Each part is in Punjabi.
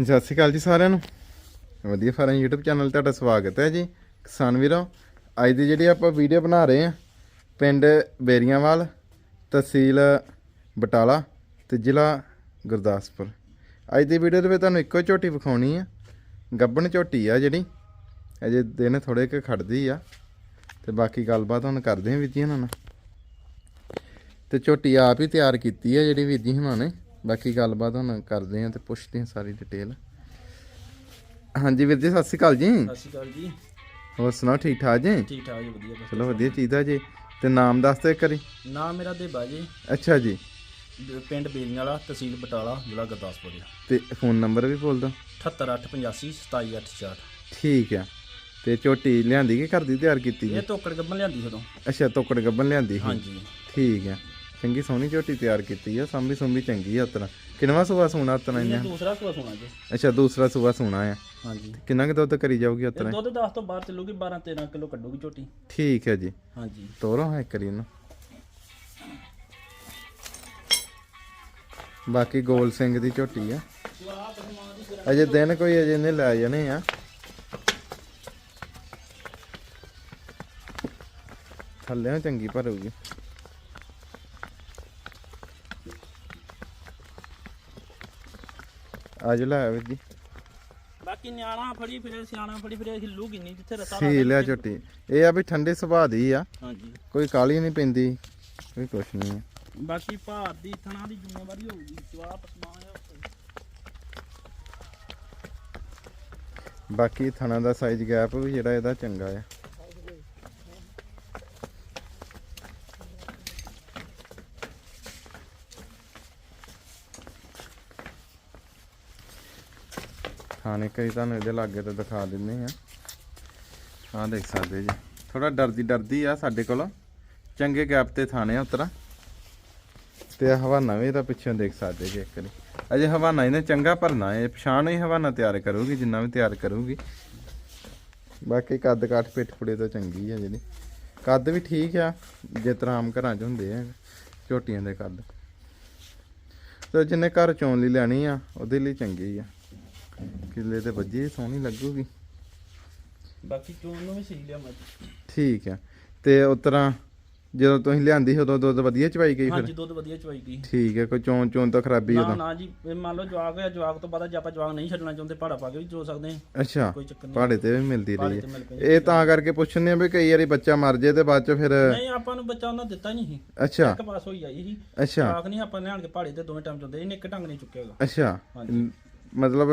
ਸਤਿ ਸ਼੍ਰੀ ਅਕਾਲ ਜੀ ਸਾਰਿਆਂ ਨੂੰ। ਵਧੀਆ ਫਾਰਮ YouTube ਚੈਨਲ ਤੇ ਤੁਹਾਡਾ ਸਵਾਗਤ ਹੈ ਜੀ। ਕਿਸਾਨ ਵੀਰੋ, ਅੱਜ ਦੀ ਜਿਹੜੀ ਆਪਾਂ ਵੀਡੀਓ ਬਣਾ ਰਹੇ ਹਾਂ, ਪਿੰਡ ਬੇਰੀਆਂਵਾਲ, ਤਹਿਸੀਲ ਬਟਾਲਾ ਤੇ ਜ਼ਿਲ੍ਹਾ ਗੁਰਦਾਸਪੁਰ। ਅੱਜ ਦੀ ਵੀਡੀਓ ਦੇ ਵਿੱਚ ਤੁਹਾਨੂੰ ਇੱਕੋ ਝੋਟੀ ਵਿਖਾਉਣੀ ਆ। ਗੱਬਣ ਝੋਟੀ ਆ ਜਿਹੜੀ, ਅਜੇ ਦਿਨ ਥੋੜੇ ਕੁ ਖੜਦੀ ਆ। ਤੇ ਬਾਕੀ ਗੱਲਬਾਤ ਹੁਣ ਕਰਦੇ ਹਾਂ ਵੀਰ ਜੀ ਇਹਨਾਂ ਨਾਲ। ਤੇ ਝੋਟੀ ਆਪ ਹੀ ਤਿਆਰ ਕੀਤੀ ਆ ਜਿਹੜੀ ਵੀਰ ਜੀ ਹੁਣਾਂ ਨੇ। ਬਾਕੀ ਗੱਲਬਾਤ ਹੁਣ ਕਰਦੇ ਹਾਂ ਤੇ ਪੁੱਛਦੇ ਹਾਂ ਸਾਰੀ ਡਿਟੇਲ ਹਾਂਜੀ ਵੀਰ ਜੀ ਸਤਿ ਸ਼੍ਰੀ ਅਕਾਲ ਜੀ। ਸਤਿ ਸ਼੍ਰੀ ਅਕਾਲ ਜੀ। ਹੋਰ ਸੁਣਾਓ ਠੀਕ ਠਾਕ ਜੀ? ਠੀਕ ਠਾਕ ਜੀ ਵਧੀਆ। ਬਸ ਚਲੋ ਵਧੀਆ ਚੀਜ਼ ਆ ਜੀ। ਤੇ ਨਾਮ ਦੱਸ ਦਿਓ ਇੱਕ ਵਾਰੀ। ਨਾਮ ਮੇਰਾ ਦੇਬਾ ਜੀ। ਅੱਛਾ ਜੀ। ਪਿੰਡ ਬੇਰੀਆਂ ਵਾਲਾ ਤਹਿਸੀਲ ਬਟਾਲਾ ਜ਼ਿਲ੍ਹਾ ਗੁਰਦਾਸਪੁਰ। ਜੀ ਤੇ ਫੋਨ ਨੰਬਰ ਵੀ ਬੋਲ ਦਿਓ। 78885 27864 ਠੀਕ ਆ। ਤੇ ਝੋਟੀ ਲਿਆਂਦੀ ਕਿ ਘਰ ਦੀ ਤਿਆਰ ਕੀਤੀ ਜੀ? ਇਹ ਤੋਕੜ ਗੱਬਨ ਲਿਆਂਦੀ ਉਦੋਂ। ਅੱਛਾ ਤੋਕੜ ਗੱਬਨ ਲਿਆਂਦੀ ਸੀ। ਹਾਂਜੀ। ਠੀਕ ਆ। ਚੰਗੀ ਸੋਹਣੀ ਝੋਟੀ ਤਿਆਰ ਕੀਤੀ ਆ ਸੰਭੀ ਸੰਭੀ ਚੰਗੀ ਆ ਉਤਰਾ ਕਿੰਨਵਾ ਸੂਆ ਉਤਰਾ ਇਹ ਇਹਨੇ? ਦੂਸਰਾ ਸੂਆ ਸੁਣਾ ਜੀ। ਅੱਛਾ ਦੂਸਰਾ ਸੂਆ ਸੋਨਾ ਆ। ਹਾਂਜੀ। ਕਿੰਨਾ ਕੁ ਦੁੱਧ ਕਰੀ ਜਾਊਗੀ ਇਹ ਦੁੱਧ 10 ਤੋਂ ਬਾਹਰ ਚੱਲੂਗੀ 12 13 ਕਿਲੋ ਕੱਢੂਗੀ ਝੋਟੀ। ਠੀਕ ਹੈ ਜੀ। ਹਾਂਜੀ। ਤੋਰੋ ਹੈ ਕਰੀ ਇਹਨੂੰ। ਬਾਕੀ ਗੋਲ ਸਿੰਘ ਦੀ ਝੋਟੀ ਆ। ਅਜੇ ਦਿਨ ਕੋਈ ਅਜੇ ਨਹੀਂ ਲੈ ਜਾਣੇ ਆ। ਥੱਲੇ ਚੰਗੀ ਭਰੂਗੀ। ਆਜੋ ਲੈ ਆਓ ਵੀਰ ਜੀ। ਬਾਕੀ ਨਿਆਣਾ ਫੜੀ ਫਿਰੇ ਸਿਆਣਾ ਫੜੀ ਫਿਰੇ ਹਿੱਲੂਗੀ ਨਹੀਂ ਜਿੱਥੇ ਰਸਾ ਸੀ ਲਿਆ ਝੋਟੀ। ਇਹ ਆ ਵੀ ਠੰਡੇ ਸੁਭਾਅ ਦੀ ਆ। ਹਾਂਜੀ। ਕੋਈ ਕਾਲੀ ਨਹੀਂ ਪੈਂਦੀ ਕੋਈ ਕੁਛ ਨਹੀਂ ਆ। ਬਾਕੀ ਭਾਰ ਦੀ ਥਣਾ ਦੀ ਜ਼ਿੰਮੇਵਾਰੀ ਹੋਊਗੀ ਜਵਾਬ ਪਸਮਾਇਆ ਬਾਕੀ ਥਣਾ ਦਾ ਸਾਈਜ਼ ਗੈਪ ਵੀ ਜਿਹੜਾ ਇਹਦਾ ਚੰਗਾ ਆ। ਥਾਣੇ ਕਰੀ ਤੁਹਾਨੂੰ ਇਹਦੇ ਲਾਗੇ ਤੇ ਦਿਖਾ ਦਿੰਨੇ ਆ ਆਹ ਦੇਖ ਸਕਦੇ ਜੀ। ਥੋੜਾ ਡਰਦੀ ਡਰਦੀ ਆ ਸਾਡੇ ਕੋਲ। ਚੰਗੇ ਗੈਪ ਤੇ ਥਾਣੇ ਆ ਉਤਰਾ। ਤੇ ਹਵਾਨਾ ਵੀ ਇਹਦਾ ਪਿੱਛੋਂ ਦੇਖ ਸਕਦੇ ਜੀ ਇੱਕ ਵਾਰੀ। ਅਜੇ ਹਵਾਨਾ ਇਹਨੇ ਚੰਗਾ ਭਰਨਾ ਹੈ। ਪਛਾਣ ਹੀ ਹਵਾਨਾ ਤਿਆਰ ਕਰੂਗੀ, ਜਿੰਨਾ ਵੀ ਤਿਆਰ ਕਰੂਗੀ। ਬਾਕੀ ਕੱਦ ਕਾਠ ਪਿੱਠ ਫੁੜੇ ਤੋਂ ਚੰਗੀ ਆ ਜਿਹੜੀ। ਕੱਦ ਵੀ ਠੀਕ ਆ ਜੇ ਤਰ੍ਹਾਂ ਆਮ ਘਰਾਂ 'ਚ ਹੁੰਦੇ ਆ, ਝੋਟੀਆਂ ਦੇ ਕੱਦ। ਤੇ ਜਿੰਨੇ ਘਰ ਚੋਣ ਲਈ ਲੈਣੀ ਆ, ਉਹਦੇ ਲਈ ਚੰਗੀ ਆ। ਕਿੱਲੇ ਤੇ ਵੱਜੀ ਸੋਹਣੀ ਲੱਗੂਗੀ। ਬਾਕੀ ਚੋਣ ਨੂੰ ਵੀ ਸੀ ਲਿਆ ਮੱਝ। ਠੀਕ ਆ। ਤੇ ਉਸ ਤਰ੍ਹਾਂ ਜਦੋਂ ਤੁਸੀਂ ਲਿਆਂਦੀ ਸੀ ਉਦੋਂ ਦੁੱਧ ਵਧੀਆ ਚਵਾਈ ਗਈ ਫਿਰ? ਹਾਂਜੀ ਦੁੱਧ ਵਧੀਆ ਚਵਾਈ ਗਈ। ਠੀਕ ਹੈ ਕੋਈ ਚੋਣ ਚੋਣ ਤਾਂ ਖਰਾਬੀ ਨਾ ਉਦੋਂ? ਨਾ ਜੀ ਇਹ ਮੰਨ ਲਓ ਜਵਾਕ ਹੋਇਆ ਜਵਾਕ ਤੋਂ ਬਾਅਦ ਜੇ ਆਪਾਂ ਜਵਾਕ ਨਹੀਂ ਛੱਡਣਾ ਚਾਹੁੰਦੇ ਭਾੜਾ ਪਾ ਕੇ ਵੀ ਜੋ ਸਕਦੇ ਹਾਂ। ਅੱਛਾ ਕੋਈ ਚੱਕਰ ਨਹੀਂ। ਪਹਾੜੇ ਤੇ ਵੀ ਮਿਲਦੀ ਰਹੀ ਪਹਾੜੇ ਹੈ ਤੇ ਮਿਲ ਪਈ ਇਹ ਤਾਂ ਕਰਕੇ ਪੁੱਛਣੇ ਆ ਵੀ ਕਈ ਵਾਰੀ ਬੱਚਾ ਮਰ ਜੇ ਤੇ ਬਾਅਦ ਚ ਫਿਰ ਨਹੀਂ ਆਪਾਂ ਨੂੰ ਬੱਚਾ ਉਹਨਾਂ ਦਿੱਤਾ ਨਹੀਂ ਸੀ। ਅੱਛਾ। ਇੱਕ ਪਾਸ ਹੋਈ ਆਈ ਸੀ। ਅੱਛਾ। ਜਵਾਕ ਨਹੀਂ ਆਪਾਂ ਲਿਆਣ ਕੇ ਭਾੜੇ ਤੇ ਦੋਵੇਂ ਟਾਈਮ ਚੁੰਦੇ ਇਹਨੇ ਇੱਕ ਡੰਗ ਨਹੀਂ ਚੁੱਕੇਗਾ ਅੱਛਾ। ਹਾਂਜੀ। ਮਤਲਬ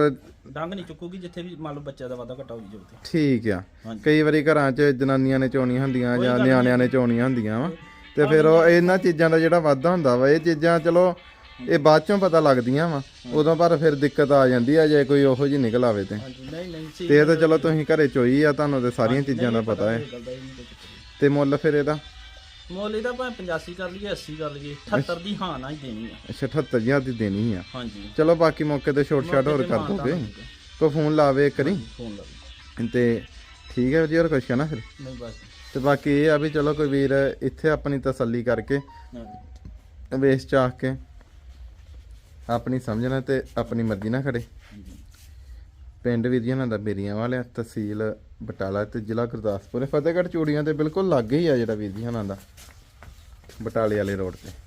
ਡੰਗ ਨਹੀਂ ਚੁੱਕੂਗੀ ਜਿੱਥੇ ਵੀ ਮੰਨ ਲਓ ਬੱਚਾ ਦਾ ਵਾਧਾ ਘਟਾ ਹੋਈ ਜਾਊ ਤੇ ਠੀਕ ਆ। ਹਾਂਜੀ। ਕਈ ਵਾਰੀ ਘਰਾਂ 'ਚ ਜਨਾਨੀਆਂ ਨੇ ਚੋਣੀਆਂ ਹੁੰਦੀਆਂ ਜਾਂ ਨਿਆਣਿਆਂ ਨੇ ਚੋਣੀਆਂ ਹੁੰਦੀਆਂ ਵਾ। ਤੇ ਫਿਰ ਉਹ ਇਹਨਾਂ ਚੀਜ਼ਾਂ ਦਾ ਜਿਹੜਾ ਵਾਧਾ ਹੁੰਦਾ ਵਾ ਇਹ ਚੀਜ਼ਾਂ ਚਲੋ ਇਹ ਬਾਅਦ ਚੋਂ ਪਤਾ ਲੱਗਦੀਆਂ ਵਾ। ਉਦੋਂ ਪਰ ਫਿਰ ਦਿੱਕਤ ਆ ਜਾਂਦੀ ਆ ਜੇ ਕੋਈ ਉਹੋ ਜਿਹੀ ਨਿਕਲ ਆਵੇ ਤੇ। ਹਾਂਜੀ ਨਹੀਂ ਨਹੀਂ ਸੀ ਤੇ ਇਹ ਤਾਂ ਚਲੋ ਤੁਸੀਂ ਘਰੇ ਚੋਈ ਆ ਤੁਹਾਨੂੰ ਤੇ ਸਾਰੀਆਂ ਚੀਜ਼ਾਂ ਦਾ ਪਤਾ ਹੈ। ਗੱਲ ਦਾ ਨਹੀਂ। ਤੇ ਮੁੱਲ ਫਿਰ ਇਹਦਾ? ਮੁੱਲ ਇਹਦਾ ਭਾਵੇਂ 85 ਕਰ ਲਈਏ 80 ਕਰ ਲਈਏ 78 ਦੀ ਹਾਂ ਨਾ ਹੀ ਦੇਣੀ ਆ। 78000 ਦੀ ਦੇਣੀ ਆ। ਹਾਂਜੀ। ਚਲੋ ਬਾਕੀ ਮੌਕੇ ਤੇ ਛੋਟ ਛਾਟ ਹੋਰ ਕਰ ਦੋਗੇ। ਕੋਈ ਫੋਨ ਲਾਵੇ ਇੱਕ ਫੋਨ ਲਾ ਤੇ ਠੀਕ ਹੈ ਜੀ ਹੋਰ ਕੁਛ ਕਹਿਣਾ ਫਿਰ? ਨਹੀਂ ਬਸ। ਤੇ ਬਾਕੀ ਇਹ ਆ ਵੀ ਚਲੋ ਕੋਈ ਵੀਰ ਇੱਥੇ ਆਪਣੀ ਤਸੱਲੀ ਕਰਕੇ ਹਾਂਜੀ। ਵੇਸ ਚਾਹ ਕੇ ਆਪਣੀ ਸਮਝਣਾ ਤੇ ਆਪਣੀ ਮਰਜ਼ੀ ਨਾਲ ਖੜੇ। ਪਿੰਡ ਵੀਰ ਜੀ ਇਹਨਾਂ ਦਾ ਬੇਰੀਆਂ ਵਾਲਿਆ, ਤਹਿਸੀਲ ਬਟਾਲਾ ਤੇ ਜ਼ਿਲ੍ਹਾ ਗੁਰਦਾਸਪੁਰ। ਫਤਿਹਗੜ੍ਹ ਚੂੜੀਆਂ ਤੇ ਬਿਲਕੁਲ ਲਾਗੇ ਹੀ ਆ ਜਿਹੜਾ ਵੀਰ ਜੀ ਦਾ, ਬਟਾਲੇ ਵਾਲੇ ਰੋਡ ਤੇ।